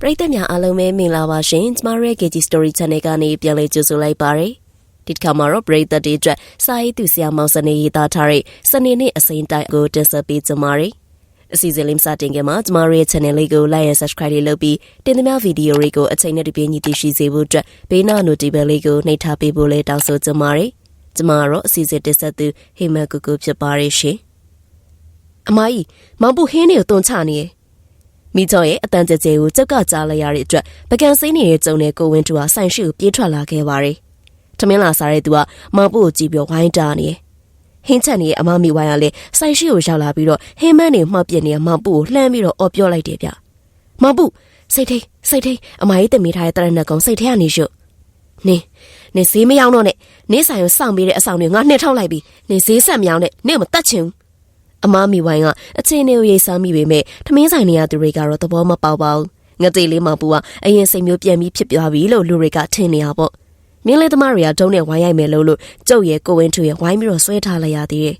ပရိသတ်များအားလုံးပဲမင်္ဂလာပါရှင်ကျမတို့ရဲ့ KG Story Channel ကနေပြန်လည်ကြိုဆိုလိုက်ပါရစေဒီတစ်ခါမှာတော့ပရိသတ်တွေအတွက်စာရေးသူဆရာမောင်စနေရေးသားထားတဲ့စနေနေ့အစိမ်းတိုက်ကိုတင်ဆက်ပေးကြပါရစေအစီအစဉ်လေးစတင်ခင်မှာကျမတို့ရဲ့ channel လေးကို like and subscribe လေးလုပ်ပြီးတင်သမျှဗီဒီယိုတွေကိုအချိန်နဲ့တပြေးညီသိရှိစေဖို့အတွက်ဘေးနာ notification လေးကိုနှိပ်ထားပေးဖို့လည်းတောင်းဆိုကြပါရစေကျမကတော့အစီအစဉ်တင်ဆက်သူဟိမန်ကူကူဖြစ်ပါရရှင်အမကြီးမောင်ပူဟင်းတွေကိုတွန်ချနေရဲ့ မိကျော်ရဲ့အတန်ကြဲကြဲကိုကြောက်ကကြားလိုက်ရတဲ့အတွက်ပကံစိမ့်နေတဲ့ကျုံတဲ့ကိုဝင်းတူဟာဆိုင်ရှိကိုပြေးထွက်လာခဲ့ပါတယ်။ထမင်းလာစားတဲ့သူကမောင်ပုကိုကြည့်ပြီးဝိုင်းတာနေ။ဟင်းချက်နေတဲ့အမမီဝိုင်းကလည်းဆိုင်ရှိကိုရောက်လာပြီးတော့ဟင်းမန်းနေမှောက်ပြစ်နေတဲ့မောင်ပုကိုလှမ်းပြီးတော့အော်ပြောလိုက်တယ်ဗျ။မောင်ပုစိတ်ထိတ်စိတ်ထိတ်အမကြီးတမီထားတဲ့တရဏကုံစိတ်ထဲကနေရှု။နင်းနင်းဈေးမရောက်တော့နဲ့နင်းဆိုင်ကိုစောင့်ပြီးတဲ့အဆောင်တွေငါနှိထောက်လိုက်ပြီးနင်းဈေးဆက်မရောက်နဲ့နင်းမတတ်ချင်ဘူး အမမီဝိုင်းကအချင်းနေကိုရိတ်စားမိပေမဲ့ထမင်းဆိုင်နေရသူတွေကတော့သဘောမပေါပါဘူးငတိလေးမပူကအရင်စိတ်မျိုးပြန်ပြီးဖြစ်သွားပြီလို့လူတွေကထင်နေရပေါ့မင်းလေးသမားတွေကတုံးနဲ့ဝိုင်းရိုက်မယ်လို့လို့ကျုပ်ရဲ့ကိုဝင်းထူရဲ့ဝိုင်းပြီးတော့ဆွဲထားလိုက်ရသေးတယ်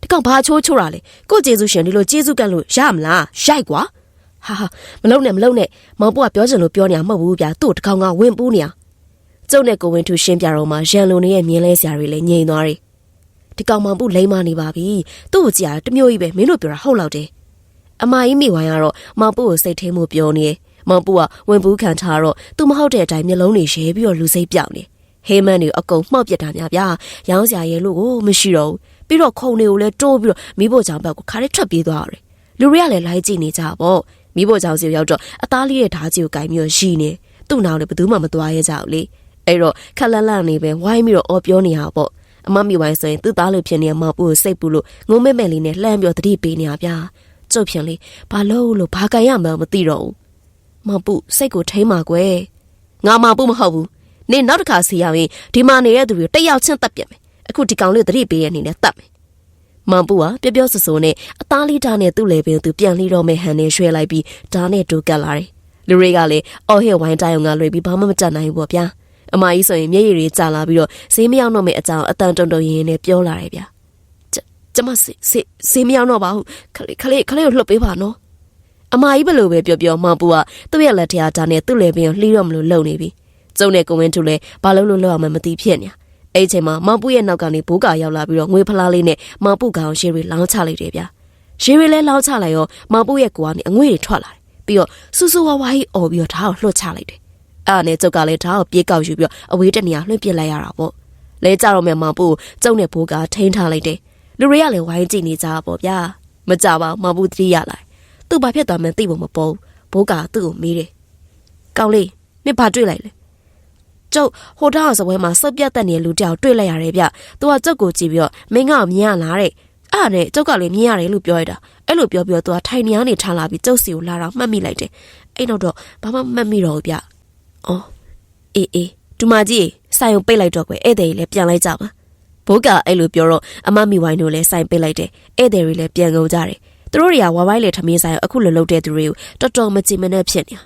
ဒီကောင်ဘာချိုးချိုးတာလဲကိုကျေးဇူးရှင်ဒီလိုကျေးဇူးကန့်လို့ရမလားရိုက်ကွာဟာဟာမလုံနဲ့မလုံနဲ့မောင်ပူကပြောချင်လို့ပြောနေတာမဟုတ်ဘူးဗျာသူ့တကောင်ကဝင်ပူးနေတာကျုပ်နဲ့ကိုဝင်းထူရှင်းပြတော့မှရန်လုံနေရဲ့မြင်းလဲစရာတွေလည်းငြိမ်သွားတယ် ဒီကောင်မောင်ပူလိမ့်မနေပါပြီသူ့ကိုကြည့်ရတမျိုးကြီးပဲမင်းတို့ပြောတာဟုတ်လောက်တယ်အမကြီးမိဝိုင်းကတော့မောင်ပူကိုစိတ်ထဲမှုပြောနေတယ်မောင်ပူကဝင်ပူးခံထားတော့သူမဟုတ်တဲ့အတိုင်းမျက်လုံးတွေရဲပြီးတော့လူစိတ်ပြောက်နေဟေးမန်တွေအကုန်မှောက်ပြစ်တာများဗျာရောင်းစရာရဲလို့ကိုမရှိတော့ဘူးပြီးတော့ခုံတွေကိုလည်းတိုးပြီးတော့မိဖို့ကြောင့်ဘက်ကိုခါရဲထွက်ပြေးသွားရတယ်လူတွေကလည်းလိုက်ကြည့်နေကြပေါ့မိဖို့ကြောင့်စီရောက်တော့အသားလေးရဲ့ဓာကြီးကိုကင်ပြီးတော့ရှိနေသူ့နောက်လည်းဘယ်သူမှမသွားရဲကြဘူးလေအဲ့တော့ခက်လက်လက်နေပဲဝိုင်းပြီးတော့အော်ပြောနေရပေါ့ အမမိဝိုင်းဆိုရင်သူ့သားလို့ဖြစ်နေမောင်ပူကိုစိတ်ပူလို့ငုံမဲ့မဲ့လေးနဲ့လှမ်းပြောတတိပေးနေရဗျာကျုပ်ဖြင့်လေဘာလို့လို့ဘာကန်ရမှန်းမသိတော့ဘူးမောင်ပူစိတ်ကိုထိမ့်ပါကွယ်ငါမောင်ပူမဟုတ်ဘူးနင်နောက်တစ်ခါစီရရင်ဒီမှာနေတဲ့သူတွေတက်ရောက်ချင်းတက်ပြက်မယ်အခုဒီကောင်လေးတတိပေးရနေနဲ့တက်မယ်မောင်ပူကပြောပြောဆိုဆိုနဲ့အသားလေးဓာတ်နဲ့သူ့လေပင်သူပြန်လှီတော့မဲ့ဟန်နဲ့ရွှဲလိုက်ပြီးဓာတ်နဲ့တိုးကတ်လာတယ်လူတွေကလည်းအော်ဟဲဝိုင်းတိုင်အောင်ကလွယ်ပြီးဘာမှမတတ်နိုင်ဘူးပေါ့ဗျာ အမကြီးဆိုရင်မျက်ရည်တွေကျလာပြီးတော့ဈေးမရောက်တော့မယ့်အကြောင်းအတန်တုံတုံရင်းရင်းနဲ့ပြောလာတယ်ဗျာကျမစေစေဈေးမရောက်တော့ပါဘူးခလေးခလေးခလေးကိုလှုပ်ပေးပါနော်အမကြီးဘလို့ပဲပြောပြောမောင်ပူကသူ့ရဲ့လက်ထရာတာနဲ့သူ့လေပင်ကိုလှီးတော့မလို့လုံနေပြီကျုံနဲ့ကိုဝင်းတူလည်းဘာလို့လို့လောက်အောင်မသိဖြစ်နေအဲ့ချိန်မှာမောင်ပူရဲ့နောက်ကနေဘိုးကရောက်လာပြီးတော့ငွေဖလားလေးနဲ့မောင်ပူကောင်ရှေးတွေလောင်းချလိုက်တယ်ဗျာရှေးတွေလည်းလောင်းချလိုက်ရောမောင်ပူရဲ့ကိုကနေအငွေတွေထွက်လာတယ်ပြီးတော့စူးစူးဝါးဝါးကြီးអော်ပြီးတော့ဓာတ်ကိုလွှတ်ချလိုက်တယ် အဲ့နဲ့ကျုပ်ကလည်းဓာတ်ကိုပြေးကောက်ယူပြီးတော့အဝေးတနေရာလွှင့်ပစ်လိုက်ရတာပေါ့လဲကြတော့မြမောင်ပူကျုံနဲ့ဘိုးကထိန်းထားလိုက်တယ်လူတွေကလည်းဝိုင်းကြည့်နေကြတာပေါ့ဗျာမကြပါဘူးမောင်ပူသတိရလာသူ့ဘာဖြစ်သွားမှန်းသိဖို့မပေါ်ဘိုးကသူ့ကိုမေးတယ်ကောင်းလေးနင်ဘာတွေ့လိုက်လဲကျုပ်ဟိုတောင်စပွဲမှာစုပ်ပြတ်တဲ့နေလူတယောက်တွေ့လိုက်ရတယ်ဗျသူကကျုပ်ကိုကြည့်ပြီးတော့မင်းကမြင်ရလားတဲ့အဲ့နဲ့ကျုပ်ကလည်းမြင်ရတယ်လို့ပြောရတာအဲ့လိုပြောပြီးတော့သူကထိုင်နေရနေထားလာပြီးကျုပ်စီကိုလာတော့မှတ်မိလိုက်တယ်အဲ့တော့တော့ဘာမှမှတ်မိတော့ဘူးဗျ အော်အေးအေးဒူမကြီးဆိုင်ကိုပိတ်လိုက်တော့ကွယ်ဧည့်သည်ကြီးလည်းပြန်လိုက်ကြပါဘိုးကအဲ့လိုပြောတော့အမမီဝိုင်းတို့လည်းဆိုင်ပိတ်လိုက်တယ်ဧည့်သည်တွေလည်းပြန်ကုန်ကြတယ်သူတို့တွေကဝါဝိုင်းလေထမင်းဆိုင်အခုလိုလုပ်တဲ့သူတွေကိုတော်တော်မကြည်မနဲ့ဖြစ်နေတာ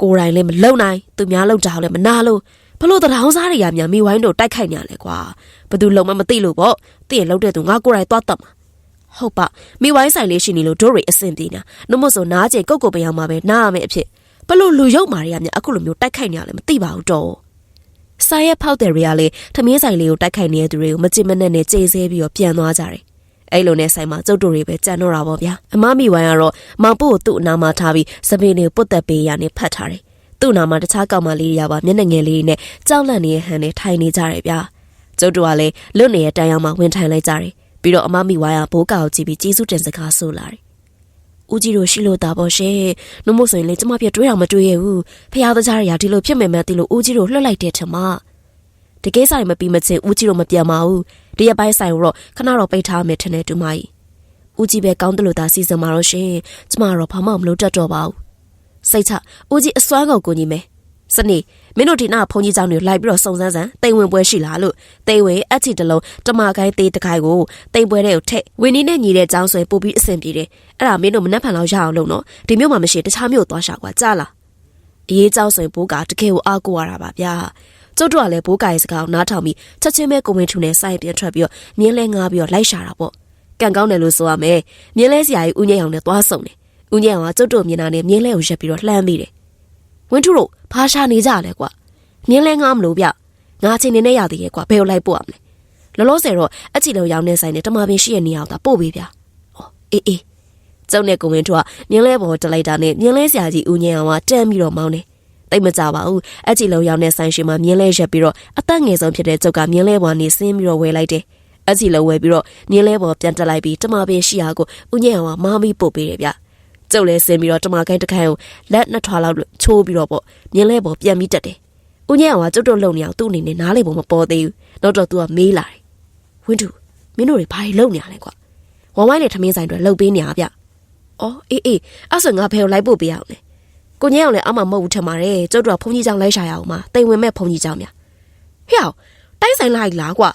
ကိုယ်တိုင်လည်းမလုံနိုင်သူများလုံတာလည်းမနာလို့ဘလို့တရောင်းစားတွေကများမိဝိုင်းတို့တိုက်ခိုက်နေရလဲကွာဘသူလုံမမသိလို့ပေါ့သိရင်လုံတဲ့သူငါကိုယ်တိုင်သွားတတ်မှာဟုတ်ပါမိဝိုင်းဆိုင်လေးရှိနေလို့တို့တွေအဆင်ပြေနေတာနှမို့ဆိုနားကျင်ကုတ်ကုတ်ပယောင်မှာပဲနားရမယ်အဖြစ် ဘလို့လူရုပ်မာတွေကများအခုလိုမျိုးတိုက်ခိုက်နေရလဲမသိပါဘူးတော့ဆိုင်ရဲ့ဖောက်တဲ့တွေကလေထမင်းဆိုင်လေးကိုတိုက်ခိုက်နေတဲ့သူတွေကိုမကြင်မနဲ့နဲ့ကြေးဆဲပြီးတော့ပြန်သွားကြတယ်အဲ့လိုနဲ့ဆိုင်မှာကျုပ်တို့တွေပဲကြံတော့တာပေါ့ဗျာအမမိဝိုင်းကတော့မောင်ပို့ကိုသူ့အနာမှာထားပြီးစပင်းလေးပုတ်သက်ပေးရနေဖတ်ထားတယ်သူ့နာမှာတခြားကောင်မလေးတွေရပါမျက်နှာငယ်လေးနဲ့ကြောက်လန့်နေတဲ့ဟန်နဲ့ထိုင်နေကြတယ်ဗျာကျုပ်တို့ကလည်းလွတ်နေတဲ့တန်ရောက်မှဝင်ထိုင်လိုက်ကြတယ်ပြီးတော့အမမိဝိုင်းကဘိုးကောက်ကြည့်ပြီးကျေးဇူးတင်စကားဆိုလာတယ် ဦးကြီးတို့ရှိလို့တာပေါ့ရှင်နှမို့ဆိုရင်လေကျမပြတွေးအောင်မတွေးရဘူးဖះသားကြားရဒီလိုဖြစ်မယ်မသိလို့ဦးကြီးတို့လှုပ်လိုက်တဲ့ထမတကယ်ဆိုင်မပြီးမချင်းဦးကြီးတို့မပြန်ပါဘူးဒီရက်ပိုင်းဆိုင်ကိုတော့ခဏတော့ပိတ်ထားမယ်ထင်တယ်တူမကြီးဦးကြီးပဲကောင်းတယ်လို့သာစီစဉ်มาတော့ရှင်ကျမတော့ဘာမှမလုပ်တတ်တော့ပါဘူးစိတ်ချဦးကြီးအစွမ်းကုန်ကိုကြီးမယ် စနေမင်းတို့ဒီနာဖုန်ကြီးเจ้าတွေလိုက်ပြီးတော့စုံစမ်းစမ်းတိမ်ဝင်ပွဲရှိလားလို့တိမ်ဝင်အချီတလုံးတမကိုင်းသေးတခိုင်ကိုတိမ်ပွဲတဲ့ကိုထက်ဝင်းနီးနဲ့ညီတဲ့เจ้าဆိုရင်ပို့ပြီးအဆင်ပြေတယ်အဲ့ဒါမင်းတို့မနှက်ဖန်လောက်ရအောင်လုပ်နော်ဒီမျိုးမှမရှိတခြားမျိုးသွားရှာကွာကြားလားအေးเจ้าဆိုရင်ဘိုးကတကယ်ကိုအားကိုရတာပါဗျာကျုပ်တို့ကလည်းဘိုးကရဲ့စကားကိုနားထောင်ပြီးချက်ချင်းပဲကိုဝင်ထူနဲ့စိုက်ပြန်ထွက်ပြီးတော့မြင်းလဲငားပြီးတော့လိုက်ရှာတာပေါ့ကံကောင်းတယ်လို့ဆိုရမယ်မြင်းလဲဆရာကြီးဦးငိမ့်အောင်နဲ့သွားဆုံတယ် ဦးညံကကျုပ်တို့မြင်တာနဲ့မြင်းလဲကိုရက်ပြီးတော့လှမ်းမိတယ် ဝင်းထုတို့ဘာရှာနေကြလဲကွာမြင်းလဲငားမလို့ဗျငါချင်းနေနဲ့ရသေးရဲ့ကွာဘယ်ကိုလိုက်ပို့ရမလဲလောလောဆယ်တော့အချီလုံးရောင်းနေဆိုင်နဲ့တမပင်ရှိရနေအောင်သာပို့ပေးဗျဩအေးအေးကျုပ်နဲ့ကိုဝင်းထုကမြင်းလဲပေါ်တလိုက်တာနဲ့မြင်းလဲဆရာကြီးဦးညံကတန်းပြီးတော့မောင်းတယ်တိတ်မကြပါဘူးအချီလုံးရောင်းနေဆိုင်ရှိမှမြင်းလဲရက်ပြီးတော့အသက်ငယ်ဆုံးဖြစ်တဲ့ကျုပ်ကမြင်းလဲပေါ်နေဆင်းပြီးတော့ဝယ်လိုက်တယ်အချီလုံးဝယ်ပြီးတော့မြင်းလဲပေါ်ပြန်တက်လိုက်ပြီးတမပင်ရှိရာကိုဦးညံကမာမီပို့ပေးတယ်ဗျ ကျုပ်လဲဆင်းပြီးတော့တမကိုင်းတစ်ခါကိုလက်နှစ်ထွာလောက်ချိုးပြီးတော့ပေါ့မြင်းလဲပေါ်ပြန်ပြီးတက်တယ်ဦးညံကကျုပ်တို့လုံနေအောင်သူ့အနေနဲ့နားလေပုံမပေါ်သေးဘူးတော့တော့သူကမေးလာတယ်ဝင်းတူမင်းတို့တွေဘာတွေလုံနေရလဲကွာဝမ်ဝိုင်းနဲ့ထမင်းဆိုင်တွေလှုပ်ပေးနေရဗျအော်အေးအေးအဲ့ဆိုငါဖဲကိုလိုက်ပို့ပေးရအောင်လေကိုညံအောင်လည်းအမှမဟုတ်ဘူးထင်ပါတယ်ကျုပ်တို့ကဖုန်ကြီးကြောင်လိုက်ရှာရအောင်ပါတိမ်ဝင်မဲ့ဖုန်ကြီးကြောင်များဟဲ့တိုက်ဆိုင်လိုက်လားကွာ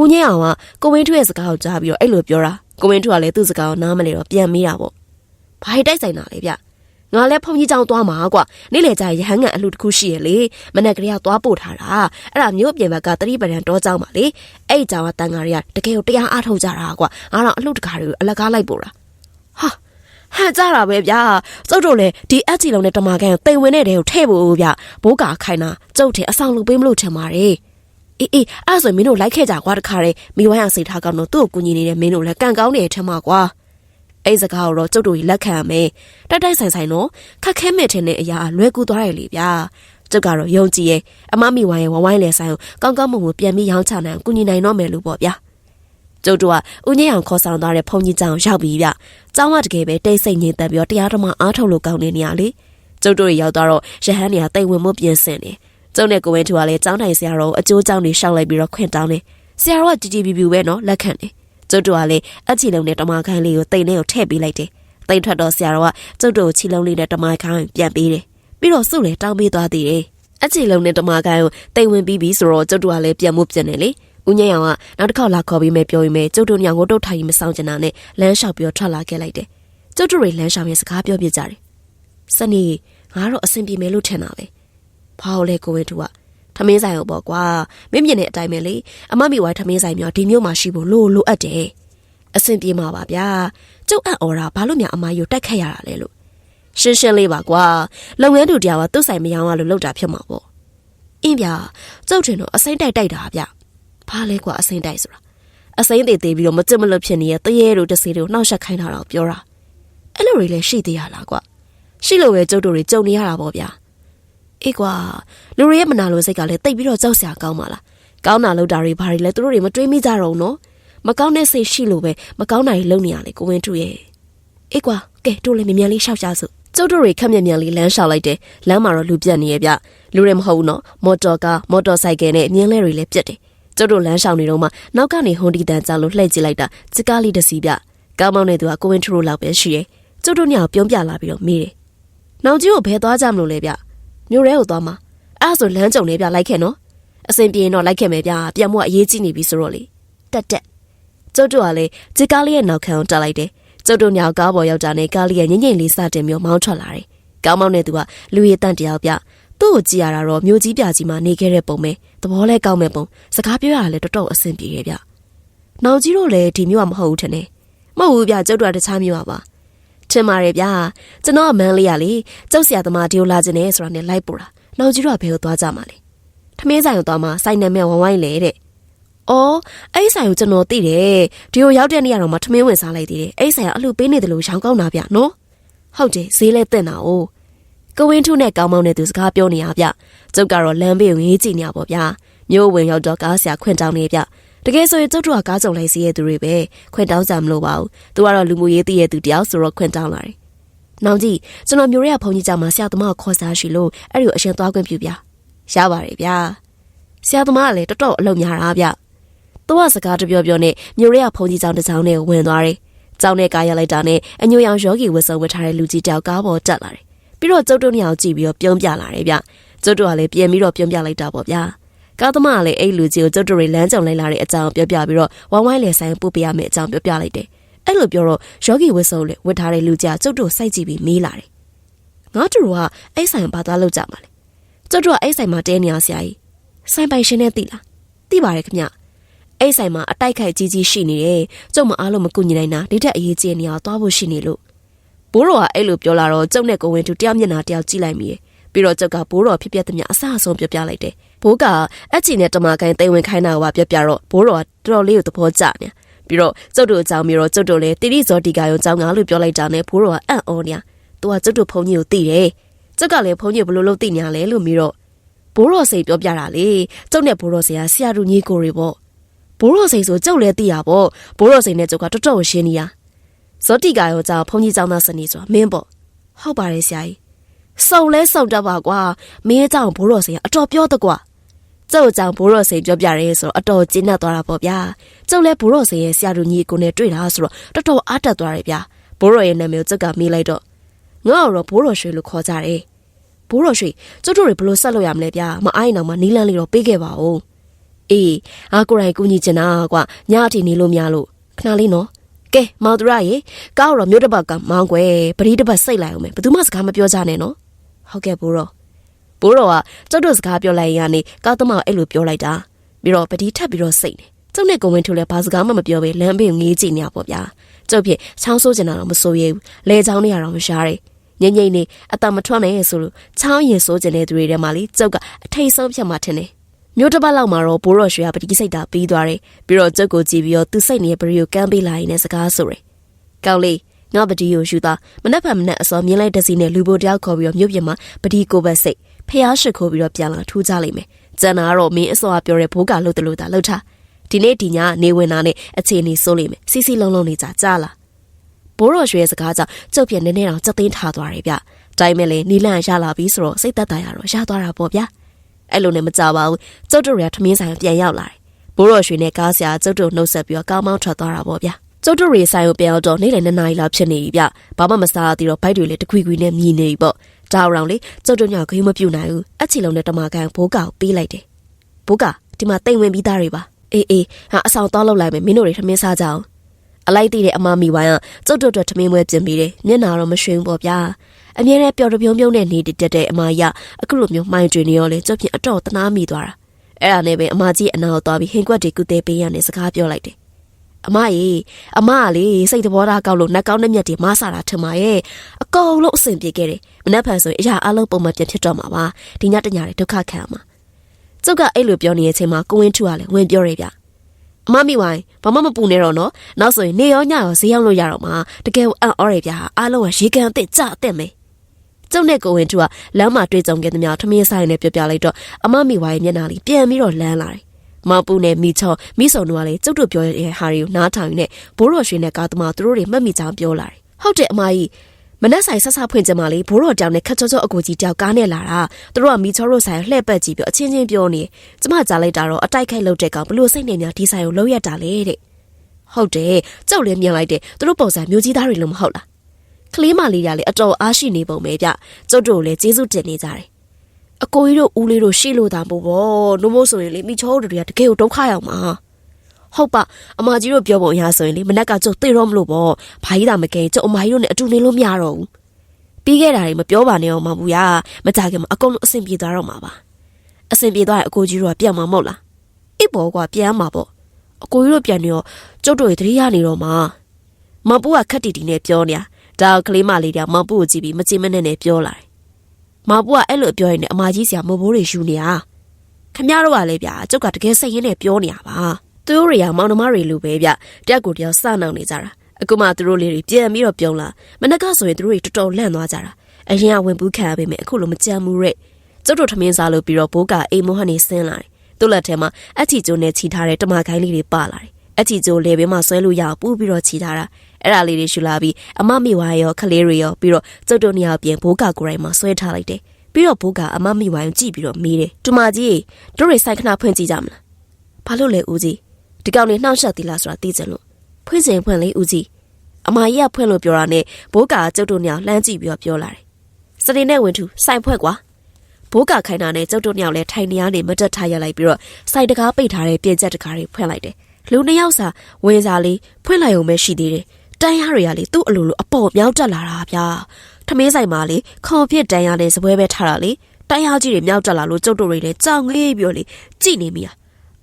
ဦးညံအောင်ကကိုဝင်းထွေးရဲ့စကားကိုကြားပြီးတော့အဲ့လိုပြောတာကိုဝင်းထွေးကလည်းသူ့စကားကိုနားမလဲတော့ပြန်မေးတာပေါ့ ဘာတိုက်ဆိုင်တာလဲဗျငါလည်းဖုန်ကြီးကြောင်သွားမှာကွာနေ့လေကြာရဟန်းငံအလှတစ်ခုရှိရလေမနေ့ကလေးကသွားပို့ထားတာအဲ့ဒါမျိုးပြင်ဘက်ကတတိပဒံတောကြောင်ပါလေအဲ့ဒီကြောင်ကတန်ဃာတွေကတကယ်ကိုတရားအားထုတ်ကြတာကွာငါတော့အလှတကားတွေကိုအလကားလိုက်ပို့တာဟာဟန်ကြတာပဲဗျာကျုပ်တို့လည်းဒီအက်ချီလုံးနဲ့တမကန်ကိုတိမ်ဝင်တဲ့တဲကိုထည့်ဖို့ဗျဘိုးကာခိုင်းတာကျုပ်တဲ့အဆောင်လုပ်ပေးမလို့ထင်ပါတယ်အေးအေးအဲ့ဆိုမင်းတို့လိုက်ခဲ့ကြကွာတခါတည်းမိဝိုင်းအောင်စိတ်ထားကောင်းတော့သူ့ကိုကူညီနေတဲ့မင်းတို့လည်းကံကောင်းနေတယ်ထင်မှာကွာ အဲ့စကားကိုတော့ကျုပ်တို့ကြီးလက်ခံရမယ်တိုက်တိုက်ဆိုင်ဆိုင်တော့ခက်ခဲမဲ့ထင်တဲ့အရာလွယ်ကူသွားတယ်လေဗျာကျုပ်ကတော့ယုံကြည်ရဲ့အမမိဝိုင်းရဲ့ဝဝိုင်းလေဆိုင်ကိုကောင်းကောင်းမွန်မွန်ပြန်ပြီးရောင်းချနိုင်ကူညီနိုင်တော့မယ်လို့ပေါ့ဗျာကျုပ်တို့ကဦးငိမ့်အောင်ခေါ်ဆောင်သွားတဲ့ဖုန်ကြီးကျောင်းရောက်ပြီဗျ။ကျောင်းကတကယ်ပဲတိတ်ဆိတ်ငြိမ်သက်ပြီးတော့တရားဓမ္မအားထုတ်လို့ကောင်းနေနေရလေ။ကျုပ်တို့ရောက်သွားတော့ရဟန်းနေရာတိတ်ဝင်မှုပြင်ဆင်နေ။ကျုပ်နဲ့ကိုဝင်းထူကလည်းကျောင်းထိုင်ဆရာတော်အကျိုးကျောင်းတွေရှောက်လိုက်ပြီးတော့ခွင့်တောင်းနေ။ဆရာတော်ကကြည်ကြည်ပြူပြူပဲနော်လက်ခံနေ။ ကျုပ်တို့ကလည်းအချီလုံးနဲ့တမခိုင်းလေးကိုတိတ်နဲ့ကိုထည့်ပေးလိုက်တယ်။တိတ်ထွက်တော့ဆရာတော်ကကျုပ်တို့ချီလုံးလေးနဲ့တမခိုင်းပြန်ပေးတယ်။ပြီးတော့စုလည်းတောင်းပေးသွားသေးတယ်။အချီလုံးနဲ့တမခိုင်းကိုတိတ်ဝင်ပြီးပြီဆိုတော့ကျုပ်တို့ကလည်းပြန်မှုပြန်နေလေ။ဦးညံ့အောင်ကနောက်တစ်ခေါက်လာခေါ်ပြီးမယ်ပြောပြီးမယ်ကျုပ်တို့ညောင်ကိုတုတ်ထိုင်မဆောင်ကျင်တာနဲ့လမ်းလျှောက်ပြီးထွက်လာခဲ့လိုက်တယ်ကျုပ်တို့တွေလမ်းလျှောက်ရင်စကားပြောပြကြတယ်စနေငါတော့အဆင်ပြေမယ်လို့ထင်တာပဲဘာလို့လဲကိုဝင်းသူက ထမင်းဆိုင်ကိုပေါ့ကွာမင်းမြင်တဲ့အတိုင်းပဲလေအမမီဝိုင်းထမင်းဆိုင်မျိုးဒီမျိုးမှာရှိဖို့လိုလိုအပ်တယ်အဆင်ပြေမှာပါဗျာကျုပ်အံ့ဩတာဘာလို့များအမယူတိုက်ခတ်ရတာလဲလို့ရှင်းရှင်းလေးပါကွာလုပ်ငန်းတူတရားကသူ့ဆိုင်မယောင်းရလို့လောက်တာဖြစ်မှာပေါ့အင်းဗျာကျုပ်ထင်တော့အစိမ့်တိုက်တိုက်တာဗျဘာလဲကွာအစိမ့်တိုက်ဆိုတာအစိမ့်သေးသေးပြီးတော့မကြစ်မလွတ်ဖြစ်နေတဲ့တရေတို့တစေတို့နှောက်ယှက်ခိုင်းတာတော့ပြောတာအဲ့လိုတွေလည်းရှိသေးရလားကွာရှိလို့ပဲကျုပ်တို့တွေကြုံနေရတာပေါ့ဗျာ အေးကွာလူတွေရဲ့မနာလိုစိတ်ကလည်းတိတ်ပြီးတော့ကြောက်စရာကောင်းပါလားကောင်းတာလုပ်တာတွေဘာတွေလဲသူတို့တွေမတွေးမိကြတော့ဘူးနော်မကောင်းတဲ့စိတ်ရှိလို့ပဲမကောင်းတာတွေလုပ်နေရလေကိုဝင်းထူရဲ့အေးကွာကဲတို့လည်းမြ мян လေးရှောက်ကြစို့ကျုပ်တို့တွေခက်မြမြန်လေးလမ်းလျှောက်လိုက်တယ်လမ်းမှာတော့လူပြတ်နေရဲ့ဗျလူတွေမဟုတ်ဘူးနော်မော်တော်ကားမော်တော်ဆိုင်ကယ်နဲ့မြင်းလဲတွေလည်းပြတ်တယ်ကျုပ်တို့လမ်းလျှောက်နေတော့မှနောက်ကနေဟွန်ဒီတန်ကြောင်လို့လှည့်ကြည့်လိုက်တာစစ်ကားလေးတစ်စီးပြကားမောင်းနေသူကကိုဝင်းထရိုလောက်ပဲရှိရဲ့ကျုပ်တို့ညောင်ပြုံးပြလာပြီးတော့မေးတယ်။နောင်ကြီးကိုဘယ်သွားကြမလို့လဲဗျ။ မြို့ရဲကိုသွားမှာအဲ့ဒါဆိုလမ်းကြုံနေဗျလိုက်ခဲ့နော်။အစင်ပြေရင်တော့လိုက်ခဲ့မယ်ဗျ။ပြန်မို့အရေးကြီးနေပြီဆိုတော့လေတက်တက်ကျုပ်တို့ကလည်းစစ်ကားလေးရဲ့နောက်ခံကိုတက်လိုက်တယ်။ကျုပ်တို့ညောင်ကားပေါ်ရောက်တာနဲ့ကားလေးရဲ့ညင်ညင်လေးစတင်မျိုးမောင်းထွက်လာတယ်။ကားမောင်းနေသူကလူရည်တန့်တယောက်ပြသူ့ကိုကြည့်ရတာတော့မြို့ကြီးပြကြီးမှာနေခဲ့တဲ့ပုံပဲသဘောလဲကောင်းမဲ့ပုံစကားပြောရတာလည်းတော်တော်အဆင်ပြေရဲ့ဗျ။နောင်ကြီးတို့လည်းဒီမြို့ကမဟုတ်ဘူးထင်တယ်။မဟုတ်ဘူးဗျကျုပ်တို့ကတခြားမြို့ပါပါ။ ထင်ပါတယ်ဗျာကျွန်တော်ကမန်းလေးရလေကျုပ်ဆရာသမားဒီကိုလာခြင်းနဲ့ဆိုတာနဲ့လိုက်ပို့တာ။နောင်ကြီးတို့ကဘယ်ကိုသွားကြမှာလဲ။ထမင်းဆိုင်ကိုသွားမှာစိုက်နေမဲ့ဝဝိုင်းလေတဲ့။အော်အဲ့ဆိုင်ကိုကျွန်တော်သိတယ်။ဒီကိုရောက်တဲ့နေ့ကတော့မှထမင်းဝင်စားလိုက်သေးတယ်။အဲ့ဆိုင်ကအလှပေးနေတယ်လို့ရောင်းကောင်းတာဗျနော်။ဟုတ်တယ်ဈေးလဲတက်တာ哦။ကဝင်းထုနဲ့ကောင်းမောင်းတဲ့သူစကားပြောနေရဗျကျုပ်ကတော့လမ်းဘေးကိုငေးကြည့်နေရပါဗျာမြို့ဝင်ရောက်တော့ကားဆရာခွင့်တောင်းနေဗျ တကယ်ဆိုရင်ကျုပ်တို့ကကားကြုံလိုက်စီးရဲ့သူတွေပဲခွင့်တောင်းကြမလို့ပါဘူးသူကတော့လူမှုရေးသိရဲ့သူတယောက်ဆိုတော့ခွင့်တောင်းလာတယ်နောင်ကြီးကျွန်တော်မျိုးရဲကဘုန်းကြီးကြောင့်မဆရာသမားကိုခေါ်စားရှိလို့အဲ့ဒီကိုအရင်သွားခွင့်ပြုဗျာရပါတယ်ဗျာဆရာသမားကလည်းတော်တော်အလုပ်များတာဗျသူကစကားတပြောပြောနဲ့မျိုးရဲကဘုန်းကြီးကြောင့်တစ်ချောင်းနဲ့ဝင်သွားတယ်ကျောင်းနဲ့ကားရလိုက်တာနဲ့အညိုရောင်ယောဂီဝတ်စုံဝတ်ထားတဲ့လူကြီးတယောက်ကားပေါ်တက်လာတယ်ပြီးတော့ကျုပ်တို့နှစ်ယောက်ကြည့်ပြီးတော့ပြုံးပြလာတယ်ဗျကျုပ်တို့ကလည်းပြန်ပြီးတော့ပြုံးပြလိုက်တာပေါ့ဗျာ ကားသမားကလည်းအဲ့လူကြီးကိုကျုပ်တို့တွေလမ်းကြုံလိုက်လာတဲ့အကြောင်းပြောပြပြီးတော့ဝိုင်းဝိုင်းလေဆိုင်ပို့ပေးရမယ့်အကြောင်းပြောပြလိုက်တယ်အဲ့လိုပြောတော့ယောဂီဝစ်စုံလေဝတ်ထားတဲ့လူကြီးကကျုပ်တို့စိုက်ကြည့်ပြီးမေးလာတယ်ငါတို့ကအဲ့ဆိုင်ဘာသွားလုပ်ကြမှာလဲကျုပ်တို့ကအဲ့ဆိုင်မှာတဲနေရဆရာကြီးဆိုင်ပိုင်ရှင်နဲ့သိလားသိပါတယ်ခင်ဗျအဲ့ဆိုင်မှာအတိုက်ခိုက်ကြီးကြီးရှိနေတယ်ကျုပ်မအားလို့မကူညီနိုင်တာဒီထက်အရေးကြီးနေအောင်သွားဖို့ရှိနေလို့ဘိုးတော်ကအဲ့လိုပြောလာတော့ကျုပ်နဲ့ကိုဝင်သူတယောက်မျက်နှာတယောက်ကြည့်လိုက်မိတယ်ပြီးတော့ကျုပ်ကဘိုးတော်ဖြစ်ပျက်သမျှအဆအဆုံးပြောပြလိုက်တယ် ဘိုးကအချီနဲ့တမကိုင်းတိမ်ဝင်ခိုင်းတာကပြောပြတော့ဘိုးတော်ကတော်တော်လေးကိုသဘောကျနေပြီးတော့ကျုပ်တို့အကြောင်းပြီးတော့ကျုပ်တို့လည်းတိရိဇောတိကာယုံအကြောင်းငါလို့ပြောလိုက်တာနဲ့ဘိုးတော်ကအံ့ဩနေသူကကျုပ်တို့ဖုန်းကြီးကိုသိတယ်ကျုပ်ကလည်းဖုန်းကြီးဘလို့လို့သိညာလဲလို့ပြီးတော့ဘိုးတော်စိတ်ပြောပြတာလေကျုပ်နဲ့ဘိုးတော်ဆရာဆရာတို့ညီကိုတွေပေါ့ဘိုးတော်စိတ်ဆိုကျုပ်လည်းသိရပေါ့ဘိုးတော်စိတ်နဲ့ကျုပ်ကတော်တော်ရှင်းနေရဇောတိကာယောကြောင့်ဖုန်ကြီးကျောင်းသားစနေဆိုတာမင်းပေါ့ဟုတ်ပါတယ်ဆရာကြီးစုံလဲစုံတတ်ပါကွာမင်းကြောင့်ဘိုးတော်စိန်ကအတော်ပြောတကွာ ကျုပ်ကြောင့်ဘိုးတော်စိန်ပြောပြရဲဆိုတော့အတော်ကျဉ်းတ်သွားတာပေါ့ဗျာကျုပ်လဲဘိုးတော်စိန်ရဲ့ဆရာတို့ညီကိုနဲ့တွေ့တာဆိုတော့တော်တော်အားတက်သွားတယ်ဗျာဘိုးတော်ရဲ့နာမည်ကိုကျုပ်ကမေးလိုက်တော့ငါ့တော့ဘိုးတော်ရွှေလို့ခေါ်ကြတယ်ဘိုးတော်ရွှေကျုပ်တို့တွေဘလို့ဆက်လို့ရမလဲဗျာမအိုင်းအောင်မနီးလန်းလေးတော့ပေးခဲ့ပါဦးအေးအားကိုယ်တိုင်ကူညီချင်တာကွာညအထိနေလို့မရလို့ခဏလေးနော်ကဲမောင်သူရရေကောက်တော့မြို့တစ်ပတ်ကမောင်းကွယ်ပရိတစ်ပတ်စိတ်လိုက်အောင်မယ်ဘယ်သူမှစကားမပြောကြနဲ့နော်ဟုတ်ကဲ့ဘိုးတော် ဘိုးတော်ကကျုပ်တို့စကားပြောလိုက်ရနေကောက်သမောင်အဲ့လိုပြောလိုက်တာပြီးတော့ပတိထပ်ပြီးတော့စိတ်နေကျုပ်နဲ့ကိုဝင်ထူလည်းဘာစကားမှမပြောဘဲလမ်းဘေးကိုငေးကြည့်နေရပေါ့ဗျာကျုပ်ဖြစ်ချောင်းဆိုးကျင်တာတော့မဆိုရဘူးလဲချောင်းနေရတော့မရှားတယ်ငိမ့်ငိမ့်နေအတမထွက်နိုင်ရဲ့ဆိုလို့ချောင်းရင်ဆိုးကျင်တဲ့သူတွေထဲမှာလေကျုပ်ကအထိတ်ဆုံးဖြတ်မှထင်တယ်မြို့တစ်ပတ်လောက်မှာတော့ဘိုးတော်ရွှေကပတိစိတ်တာပြီးသွားတယ်ပြီးတော့ကျုပ်ကိုကြည့်ပြီးတော့သူစိတ်နေတဲ့ပရိကိုကမ်းပေးလာရင်လည်းစကားဆိုတယ်ကောင်းလေးငါပတိကိုယူတာမနှက်ဖက်မနှက်အစောမြင်လိုက်တဲ့စီနဲ့လူပိုတယောက်ခေါ်ပြီးတော့မြို့ပြင်မှာပတိကိုပဲစိတ် ဖျားရှိခိုးပြီးတော့ပြန်လာထူးကြလိမ့်မယ်ကျန်တာကတော့မင်းအစောကပြောတဲ့ဘိုးကလှုပ်တယ်လို့သာလှုပ်ထားဒီနေ့ဒီညနေဝင်တာနဲ့အခြေအနေဆိုးလိမ့်မယ်စီစီလုံးလုံးနေကြကြားလားဘိုးတော်ရွှေရဲ့စကားကြောင့်ကျုပ်ပြနည်းနည်းတော့စက်သိမ်းထားသွားတယ်ဗျတိုင်းမဲ့လေနီလန့်ရလာပြီဆိုတော့စိတ်သက်သာရတော့ရသွားတာပေါ့ဗျာအဲ့လိုနဲ့မကြပါဘူးကျုပ်တို့ရထမင်းဆိုင်ပြန်ရောက်လာတယ်ဘိုးတော်ရွှေနဲ့ကားဆရာကျုပ်တို့နှုတ်ဆက်ပြီးတော့ကောင်းမောင်းထွက်သွားတာပေါ့ဗျာကျုပ်တို့ရေဆိုင်ကိုပြန်ရောက်တော့နေ့လယ်နှစ်နာရီလောက်ဖြစ်နေပြီဗျဘာမှမစားသေးတော့ဘိုက်တွေလည်းတခွီခွီနဲ့မြည်နေပြီပေါ့ ဒါအောင်လေကျုပ်တို့ညဂရုမပြုနိုင်ဘူးအချီလုံးနဲ့တမကန်ဘိုးကောင်ပေးလိုက်တယ်ဘိုးကဒီမှာတိမ်ဝင်ပြီးသားတွေပါအေးအေးဟာအဆောင်တော့လောက်လိုက်မယ်မင်းတို့တွေထမင်းစားကြအောင်အလိုက်တည်တဲ့အမမီဝိုင်းကကျုပ်တို့အတွက်ထမင်းပွဲပြင်ပြီးတယ်မျက်နာတော့မရွှင်ဘူးပေါ့ဗျာအမြဲတမ်းပျော်တပြုံးပြုံးနဲ့နေတတ်တဲ့အမကြီးကအခုလိုမျိုးမှိုင်းတွင်နေရောလေကျုပ်ဖြင့်အတော်တနာမိသွားတာအဲ့ဒါနဲ့ပဲအမကြီးအနာကိုသွားပြီးဟင်ကွက်တွေကုသေးပေးရနေစကားပြောလိုက်တယ် အမကြီးအမကလေစိတ်တဘောထားကောက်လို့နှက်ကောင်းနှက်မြက်တွေမဆတာထင်ပါရဲ့အကုန်လုံးအဆင်ပြေခဲ့တယ်မနှက်ဖန်ဆိုရင်အရာအလုံးပုံမှန်ပြန်ဖြစ်တော့မှာပါဒီညတညတွေဒုက္ခခံရမှာကျုပ်ကအဲ့လိုပြောနေတဲ့အချိန်မှာကိုဝင်းထူကလည်းဝင်ပြောရဲဗျအမမိဝိုင်းဘာမှမပူနေတော့နော်နောက်ဆိုရင်နေရောညရောဈေးရောက်လို့ရတော့မှာတကယ်အံ့ဩရဗျာအားလုံးကရေကန်အစ်စ်ကြအစ်စ်မယ်ကျုပ်နဲ့ကိုဝင်ထူကလမ်းမှာတွေ့ကြုံခဲ့သမျှထမင်းဆိုင်နဲ့ပြောပြလိုက်တော့အမမိဝိုင်းမျက်နှာလေးပြန်ပြီးတော့လန်းလာတယ် မောင်ပူနဲ့မိချောမိစုံတို့ကလည်းကျုပ်တို့ပြောတဲ့ဟာတွေကိုနားထောင်နေဘိုးတော်ရွှေနဲ့ကားသမားသူတို့တွေမှတ်မိကြောင်းပြောလာတယ်ဟုတ်တယ်အမကြီးမနက်ဆိုင်ဆက်ဆဖွင့်ကြမှာလေဘိုးတော်တောင်နဲ့ခက်ချောချောအကူကြီးတောက်ကားနဲ့လာတာသူတို့ကမိချောတို့ဆိုင်လှဲ့ပတ်ကြည့်ပြီးအချင်းချင်းပြောနေကျမကြားလိုက်တာတော့အတိုက်ခိုက်လုပ်တဲ့ကောင်ဘလို့စိတ်နေများဒီဆိုင်ကိုလှုပ်ရတာလေတဲ့ဟုတ်တယ်ကျုပ်လည်းမြင်လိုက်တယ်သူတို့ပုံစံမျိုးကြီးသားတွေလို့မဟုတ်လားကလေးမလေးကလည်းအတော်အားရှိနေပုံပဲဗျကျုပ်တို့လည်းကျေးဇူးတင်နေကြတယ် အကိုကြီးတို့ဦးလေးတို့ရှိလို့တာမို့ပေါ့နို့မို့ဆိုရင်လေမိချောတို့တွေကတကယ်ကိုဒုက္ခရောက်မှာဟုတ်ပါအမကြီးတို့ပြောပုံအရဆိုရင်လေမနက်ကကျုပ်သိတော့မလို့ပေါ့ဘာကြီးတာမကဲကျုပ်အမကြီးတို့နဲ့အတူနေလို့မရတော့ဘူးပြီးခဲ့တာတွေမပြောပါနဲ့အောင်မဘူးရမကြခင်မှာအကုန်လုံးအဆင်ပြေသွားတော့မှာပါအဆင်ပြေသွားရင်အကိုကြီးတို့ကပြန်မှာမဟုတ်လားအိဘောကပြန်မှာပေါ့အကိုကြီးတို့ပြန်နေတော့ကျုပ်တို့တွေတတိယနေတော့မှာမပူကခက်တီတီနဲ့ပြောနေတာဒါကလေးမလေးတယောက်မပူကိုကြည့်ပြီးမကြည့်မနဲ့နဲ့ပြောလာတယ် မပူကအဲ့လိုပြောရင်လည်းအမကြီးဆရာမဘိုးတွေယူနေတာခမရတော့ကလည်းဗျာကျုပ်ကတကယ်စိတ်ရင်းနဲ့ပြောနေတာပါသူတို့တွေကမောင်နှမတွေလိုပဲဗျတယောက်ကိုတယောက်စနှောင်နေကြတာအခုမှသူတို့လေးတွေပြန်ပြီးတော့ပြုံးလာမနက်ကဆိုရင်သူတို့တွေတော်တော်လန့်သွားကြတာအရင်ကဝင်ပူးခံရပေမဲ့အခုလိုမကြမ်းဘူးတဲ့ကျုပ်တို့ထမင်းစားလို့ပြီးတော့ဘိုးကအိမ်မဟန်နေဆင်းလာတယ်သူ့လက်ထဲမှာအချီကျိုးနဲ့ချီထားတဲ့တမခိုင်းလေးတွေပါလာတယ်အချီကျိုးလေဘေးမှာဆွဲလို့ရအောင်ပူးပြီးတော့ချီထားတာ အဲ့ဒါလေးတွေရှူလာပြီးအမမိဝါရောခလေးတွေရောပြီးတော့ကျုပ်တို့နှစ်ယောက်ပြင်ဘိုးကကိုယ်တိုင်မှာဆွဲထားလိုက်တယ်ပြီးတော့ဘိုးကအမမိဝါရောကြည့်ပြီးတော့မေးတယ်တူမကြီးတို့တွေဆိုင်ခဏဖွင့်ကြည့်ကြမလားဘာလို့လဲဦးကြီးဒီကောင်လေးနှောက်ရှက်သီလားဆိုတာသိကြလို့ဖွင့်စဉ်ဖွင့်လေဦးကြီးအမကြီးကဖွင့်လို့ပြောတာနဲ့ဘိုးကကျုပ်တို့ညောင်လှမ်းကြည့်ပြီးတော့ပြောလာတယ်စနေနဲ့ဝင်သူစိုင်ဖွင့်ကွာဘိုးကခိုင်းတာနဲ့ကျုပ်တို့ညောင်လဲထိုင်နေရနေမတက်ထားရလိုက်ပြီးတော့စိုင်တကားပိတ်ထားတဲ့ပြင်ချက်တကားတွေဖွင့်လိုက်တယ်လူနှစ်ယောက်စာဝင်စားလေးဖွင့်လိုက်ုံပဲရှိသေးတယ် တန်းရတွေကလေသူ့အလိုလိုအပေါ်မြောက်တက်လာတာဗျာထမင်းဆိုင်မှာလေခေါ်ဖြစ်တန်းရတဲ့စပွဲပဲထားတာလေတန်းရကြီးတွေမြောက်တက်လာလို့ကျုပ်တို့တွေလည်းကြောင်ငေးပြီးတော့လေကြည်နေမိတာ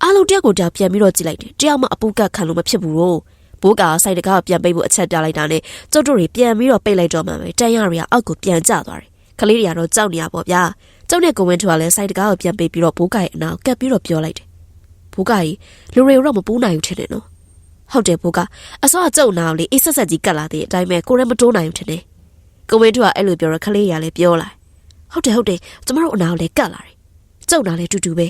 အားလုံးတယောက်ကိုတယောက်ပြန်ပြီးတော့ကြည့်လိုက်တယ်တယောက်မှအပူကတ်ခံလို့မဖြစ်ဘူးတော့ဘိုးကစိုက်တကားကိုပြန်ပိတ်ဖို့အချက်ပြလိုက်တာနဲ့ကျုပ်တို့တွေပြန်ပြီးတော့ပိတ်လိုက်တော့မှပဲတန်ရရီကအောက်ကိုပြန်ကျသွားတယ်ကလေးတွေကတော့ကြောက်နေရပေါ့ဗျာကျုပ်နဲ့ကိုဝင်းထွားလည်းစိုက်တကားကိုပြန်ပိတ်ပြီးတော့ဘိုးကရဲ့အနာကိုကပ်ပြီးတော့ပြောလိုက်တယ်ဘိုးကကြီးလူတွေကိုတော့မပူးနိုင်ဘူးထင်တယ်နော် ဟုတ်တယ်ဘိုးကအစောကကျုပ်နာအောင်လေအေးဆက်ဆက်ကြီးကတ်လာတဲ့အတိုင်းပဲကိုရဲမတိုးနိုင်ဘူးထင်တယ်ကိုဝင်းထွားအဲ့လိုပြောတော့ကလေးရလည်းပြောလိုက်ဟုတ်တယ်ဟုတ်တယ်ကျမတို့အနာကိုလည်းကတ်လာတယ်ကျုပ်နာလည်းတူတူပဲ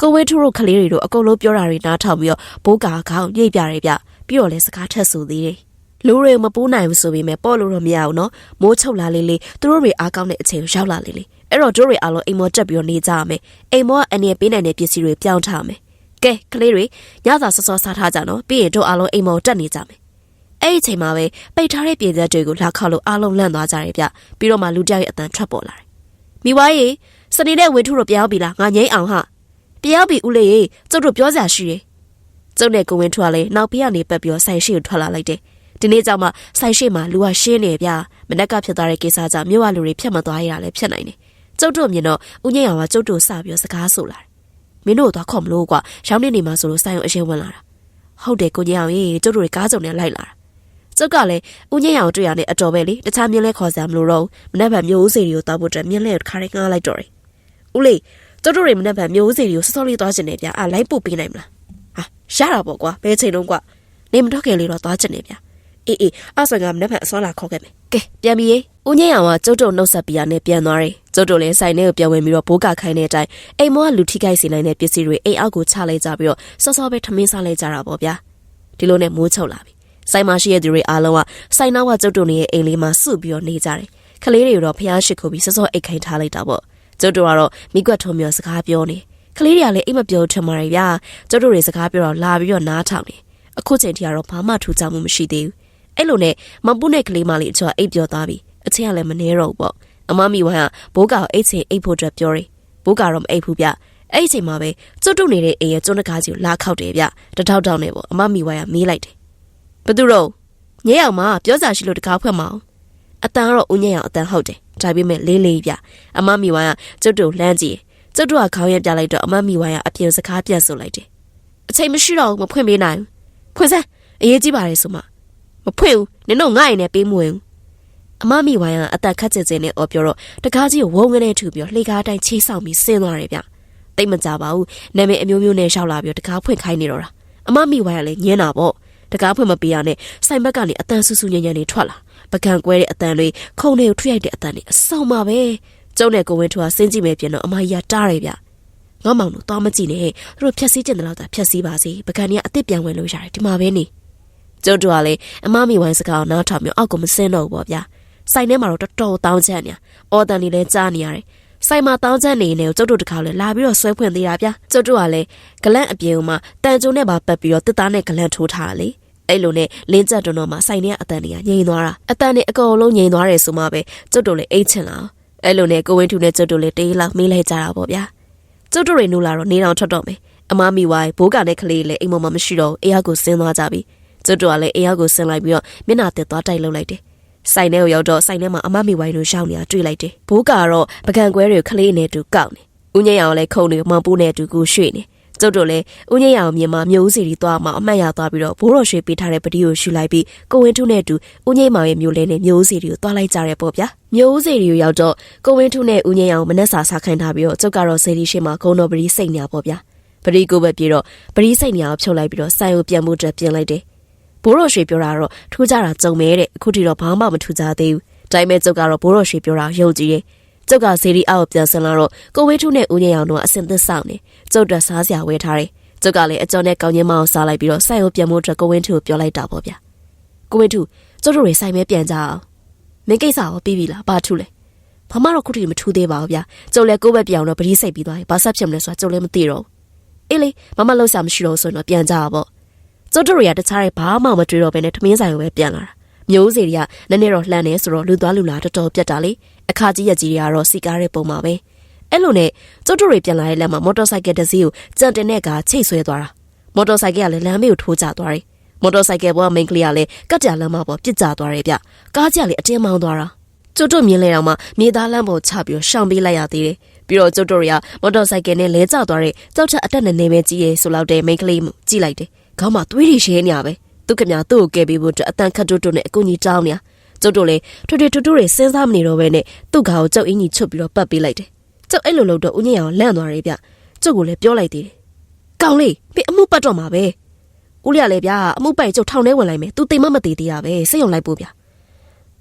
ကိုဝင်းထူတို့ကလေးတွေတို့အကုန်လုံးပြောတာတွေနားထောင်ပြီးတော့ဘိုးကခေါင်းညိတ်ပြတယ်ဗျပြီးတော့လည်းစကားထက်ဆိုသေးတယ်လူတွေမပူးနိုင်ဘူးဆိုပေမဲ့ပေါ့လို့တော့မရဘူးနော်မိုးချုပ်လာလေးလေးသူတို့တွေအားကောင်းတဲ့အချိန်ရောက်လာလေးလေးအဲ့တော့တို့တွေအားလုံးအိမ်မောတက်ပြီးတော့နေကြရမယ်အိမ်မောကအန်ရပေးနိုင်တဲ့ပစ္စည်းတွေပြောင်းထားမယ် ကဲကလေးတွေညစာစောစောစားထားကြနော်ပြီးရင်တို့အားလုံးအိမ်မောတက်နေကြမယ်အဲ့ဒီအချိန်မှာပဲပိတ်ထားတဲ့ပြည်သက်တွေကိုလာခောက်လို့အားလုံးလန့်သွားကြတယ်ဗျပြီးတော့မှလူတယောက်ရဲ့အတန်ထွက်ပေါ်လာတယ်မိဝါရေစနေတဲ့ဝင်းထုတို့ပြောင်းပြီလားငါငိမ့်အောင်ဟာပြောင်းပြီဦးလေးရေကျုပ်တို့ပြောစရာရှိတယ်ကျုပ်နဲ့ကိုဝင်းထွားလဲနောက်ပြကနေပတ်ပြီးတော့ဆိုင်ရှိကိုထွက်လာလိုက်တယ်ဒီနေ့ကြောင့်မှဆိုင်ရှိမှာလူကရှင်းနေဗျမနက်ကဖြစ်သွားတဲ့ကိစ္စကြောင့်မြို့ဝလူတွေဖြတ်မသွားရတာလည်းဖြစ်နိုင်တယ်ကျုပ်တို့မြင်တော့ဦးငိမ့်အောင်ကကျုပ်တို့စပြီးတော့စကားဆိုလာတယ် မင်းတို့သွားခေါ်မလို့ကွာရောင်းနေနေမှာဆိုလို့ဆိုင်ရုံအရင်ဝင်လာတာဟုတ်တယ်ကိုကြီးအောင်ရေကျုပ်တို့တွေကားစုံနဲ့လိုက်လာတာကျုပ်ကလည်းဦးငိမ့်အောင်တွေ့ရတဲ့အတော်ပဲလေတခြားမြင်းလဲခေါ်စရာမလိုတော့ဘူးမနေ့ကမျိုးဦးစီတွေကိုတောက်ဖို့အတွက်မြင်းလဲကိုခါရဲငားလိုက်တော့တယ်ဦးလေးကျုပ်တို့တွေမနေ့ကမျိုးဦးစီတွေကိုစောစောလေးသွားချင်တယ်ဗျအာလိုက်ပို့ပေးနိုင်မလားဟာရတာပေါ့ကွာဘယ်ချိန်လုံးကွာနေမတော့ခင်လေးတော့သွားချင်တယ်ဗျ အေးအေးအဆန်ကမနေ့ကအစောလာခေါ်ခဲ့မယ်ကဲပြန်ပြီရေဦးငိမ့်အောင်ကကျုပ်တို့နှုတ်ဆက်ပြရနဲ့ပြန်သွားတယ်ကျုပ်တို့လည်းဆိုင်ထဲကိုပြန်ဝင်ပြီးတော့ဘိုးကခိုင်းတဲ့အတိုင်းအိမ်မောကလူထိခိုက်စေနိုင်တဲ့ပစ္စည်းတွေအိမ်အောက်ကိုချလိုက်ကြပြီးတော့စောစောပဲထမင်းစားလိုက်ကြတာပေါ့ဗျာဒီလိုနဲ့မိုးချုပ်လာပြီဆိုင်မှာရှိတဲ့သူတွေအားလုံးကဆိုင်နောက်ကကျုပ်တို့နေရဲ့အိမ်လေးမှာစုပြီးတော့နေကြတယ်ခလေးတွေတော့ဖျားရှိခိုးပြီးစောစောအိတ်ခိုင်းထားလိုက်တာပေါ့ကျုပ်တို့ကတော့မိကွက်ထုံမျိုးစကားပြောနေကလေးတွေကလည်းအိမ်မပြောထင်ပါရဲ့ဗျာကျုပ်တို့တွေစကားပြောတော့လာပြီးတော့နားထောင်နေအခုချိန်ထိကတော့ဘာမှထူးခြားမှုမရှိသေးဘူး အဲ့လိုနဲ့မပူနဲ့ကလေးမလေးအချောအိတ်ပြောသွားပြီအချင်းကလည်းမနှဲတော့ဘူးပေါ့အမမီဝိုင်းကဘိုးကောင်အိတ်ချင်အိတ်ဖို့အတွက်ပြောတယ်ဘိုးကတော့မအိတ်ဘူးဗျအဲ့ဒီချိန်မှာပဲကျွတ်တုတ်နေတဲ့အိမ်ရဲ့ကျွန်းတကားကြီးကိုလာခောက်တယ်ဗျတထောက်တောက်နေပေါ့အမမီဝိုင်းကမေးလိုက်တယ်ဘသူတော့ညဲအောင်မပြောစားရှိလို့တကားဖွက်မအောင်အတန်ကတော့ဦးညဲအောင်အတန်ဟုတ်တယ်ဒါပေမဲ့လေးလေးဗျအမမီဝိုင်းကကျွတ်တုတ်လမ်းကြည့်ကျွတ်တုတ်ကခေါင်းရပြလိုက်တော့အမမီဝိုင်းကအပြင်စကားပြန်ဆိုလိုက်တယ်အချိန်မရှိတော့ဘူးမဖွင့်ပေးနိုင်ဘူးဖွင့်စမ်းအရေးကြီးပါတယ်ဆိုမှ မဖွင့်ဘူးနင်တို့ငါ့အိမ်နဲ့ပေးမဝင်ဘူးအမမီဝိုင်းကအသက်ခက်ကျကျနဲ့အော်ပြောတော့တကားကြီးကိုဝုန်းကနေထူပြီးတော့လှေကားတိုင်းချိဆောင်ပြီးဆင်းသွားတယ်ဗျတိတ်မကြပါဘူးနာမည်အမျိုးမျိုးနဲ့ရှောက်လာပြီးတော့တကားဖွင့်ခိုင်းနေတော့တာအမမီဝိုင်းကလည်းညင်းတာပေါ့တကားဖွင့်မပေးရနဲ့ဆိုင်ဘက်ကနေအတန်ဆူဆူညံ့ညံ့နေထွက်လာပကံကွဲတဲ့အတန်တွေခုံတွေကိုထွေးရိုက်တဲ့အတန်တွေအဆောင်ပါပဲကျုံနဲ့ကိုဝင်းထွားစင်းကြည့်မယ်ပြင်တော့အမကြီးကတားတယ်ဗျငါမောင်တို့သွားမကြည့်နဲ့သူတို့ဖြက်စီးကျင်တယ်လို့သာဖြက်စီးပါစေပကံကြီးကအစ်စ်ပြန်ဝင်လို့ရတယ်ဒီမှာပဲနေ ကျုပ်တို့ကလည်းအမမီဝိုင်းစကားကိုနားထောင်ပြီးအောက်ကိုမစင်းတော့ဘူးပေါ့ဗျာဆိုင်ထဲမှာတော့တော်တော်တောင်းချမ်းနေ။အော်တန်လေးလည်းကြားနေရတယ်။ဆိုင်မှာတောင်းချမ်းနေနေကိုကျုပ်တို့တခါလဲလာပြီးတော့ဆွဲဖွင့်သေးတာဗျာ။ကျုပ်တို့ကလည်းဂလန့်အပြင်မှာတန်ကြုံနဲ့ပါပတ်ပြီးတော့တစ်သားနဲ့ဂလန့်ထိုးထားတာလေ။အဲ့လိုနဲ့လင်းချက်တွန်းတော့မှဆိုင်ထဲကအတန်တွေကငြိမ်သွားတာ။အတန်တွေအကုန်လုံးငြိမ်သွားတယ်ဆိုမှပဲကျုပ်တို့လည်းအိတ်ချင်လာ။အဲ့လိုနဲ့ကိုဝင်းထူနဲ့ကျုပ်တို့လည်းတေးလောက်မေးလိုက်ကြတာပေါ့ဗျာ။ကျုပ်တို့တွေနူလာတော့နေအောင်ထွက်တော့မယ်။အမမီဝိုင်းဘိုးကနဲ့ကလေးလည်းအိမ်ပေါ်မှာမရှိတော့အေးရကိုဆင်းသွားကြပြီ။ ကျုပ်တို့ကလည်းအေးရကိုဆင်းလိုက်ပြီးတော့မျက်နှာတက်သွားတိုက်လုပ်လိုက်တယ်။ဆိုင်ထဲကိုရောက်တော့ဆိုင်ထဲမှာအမမီဝိုင်းတို့ရှောင်းနေတာတွေ့လိုက်တယ်။ဘိုးကတော့ပကံကွဲတွေကိုခလေးနဲ့တူကောက်နေ။ဦးငိမ့်အောင်လည်းခုံနေမောင်ပူးနဲ့တူကူရွှေ့နေ။ကျုပ်တို့လည်းဦးငိမ့်အောင်မြင်မှာမျိုးစီတွေသွားမှအမှတ်ရသွားပြီးတော့ဘိုးတော်ရွှေပေးထားတဲ့ပတိကိုရှူလိုက်ပြီးကိုဝင်းထုနဲ့တူဦးငိမ့်မောင်ရဲ့မျိုးလဲနဲ့မျိုးစီတွေကိုသွားလိုက်ကြရဲပေါ့ဗျာ။မျိုးစီတွေကိုရောက်တော့ကိုဝင်းထုနဲ့ဦးငိမ့်အောင်မနှက်စာစားခိုင်းထားပြီးတော့ကျုပ်ကတော့စေဒီရှိမှာဂုံတော်ပတိစိတ်ညာပေါ့ဗျာ။ပတိကိုပဲပြေတော့ပတိစိတ်ညာကိုဖြုတ်လိုက်ပြီးတော့ဆိုင်ကိုပြန်မှုအတွက်ပြင်လိုက်တယ်။ ဘိုးတော်ရွှေပြောတာတော့ထူးကြတာကြုံမဲတဲ့အခုထိတော့ဘာမှမထူးကြသေးဘူး။ဒါပေမဲ့ကျုပ်ကတော့ဘိုးတော်ရွှေပြောတာယုံကြည်တယ်။ကျုပ်ကဇေဒီအောက်ပြန်ဆင်းလာတော့ကိုဝေးထုနဲ့ဦးငယ်အောင်တို့ကအစင်သစ်ဆောင်နေ။ကျုပ်တက်စားစရာဝယ်ထားတယ်။ကျုပ်ကလည်းအကျော်နဲ့ကောင်းချင်းမအောင်စားလိုက်ပြီးတော့ဆိုင်ကိုပြန်ဖို့အတွက်ကိုဝင်းထုကိုပြောလိုက်တာပေါ့ဗျာ။ကိုဝင်းထုကျုပ်တို့တွေဆိုင်မဲပြန်ကြအောင်။မင်းကိစ္စရောပြီးပြီလား။ဘာထူးလဲ။ဘာမှတော့ခုထိမထူးသေးပါဘူးဗျာ။ကျုပ်လည်းကိုယ့်ဘက်ပြောင်းတော့ပတိစိတ်ပြီးသွားပြီ။ဘာဆက်ဖြစ်မလဲဆိုတာကျုပ်လည်းမသိတော့ဘူး။အေးလေမမလောက်စားမရှိတော့ဆိုရင်တော့ပြန်ကြပါပေါ့။ ကျုပ်တို့တွေကတခြားတွေဘာမှမတွေ့တော့ဘဲနဲ့ထမင်းဆိုင်ကိုပဲပြန်လာတာ။မျိုးစီတွေကနည်းနည်းတော့လှမ်းနေဆိုတော့လူသွားလူလာတော်တော်ပြတ်တာလေအခါကြီးရက်ကြီးတွေကတော့စီကားတဲ့ပုံမှာပဲအဲ့လိုနဲ့ကျုပ်တို့တွေပြန်လာတဲ့လမ်းမှာမော်တော်ဆိုင်ကယ်တစ်စီးကိုကြံတင်တဲ့ကချိတ်ဆွဲသွားတာမော်တော်ဆိုင်ကယ်ကလည်းလမ်းမေးကိုထိုးကျသွားတယ်မော်တော်ဆိုင်ကယ်ပေါ်ကမိန်းကလေးကလည်းကတ်ကြလမ်းမပေါ်ပြစ်ကျသွားတယ်ဗျကားကြီးကလည်းအတင်းမောင်းသွားတာကျုပ်တို့မြင်လဲတော့မှမြေသားလမ်းပေါ်ချပြီးတော့ရှောင်ပေးလိုက်ရသေးတယ်ပြီးတော့ကျုပ်တို့တွေကမော်တော်ဆိုင်ကယ်နဲ့လဲကျသွားတဲ့ကြောက်ချက်အတက်နဲ့နေပဲကြီးရဲဆိုလောက်တဲ့မိန်းကလေးမှုကြည့်လိုက်တယ် ခေါင်းမှာသွေးတွေရှဲနေရပဲသူကမြသူ့ကိုကယ်ပေးဖို့အတွက်အတန်ခတ်တွတ်တွတ်နဲ့အကူကြီးတောင်းနေတာကျုပ်တို့လည်းထွထွထွထွတွေစဉ်းစားမနေတော့ဘဲနဲ့သူ့ခါကိုကျုပ်အင်းကြီးချွတ်ပြီးတော့ပတ်ပေးလိုက်တယ်ကျုပ်အဲ့လိုလုပ်တော့ဦးညင်အောင်လန့်သွားတယ်ဗျကျုပ်ကလည်းပြောလိုက်သေးတယ်ကောင်းလေးမင်းအမှုပတ်တော့မှာပဲဦးလျလည်းဗျအမှုပိုက်ကျုပ်ထောင်ထဲဝင်လိုက်မယ်သူတိမ်မမသေးသေးတာပဲစိတ်ယုံလိုက်ပို့ဗျ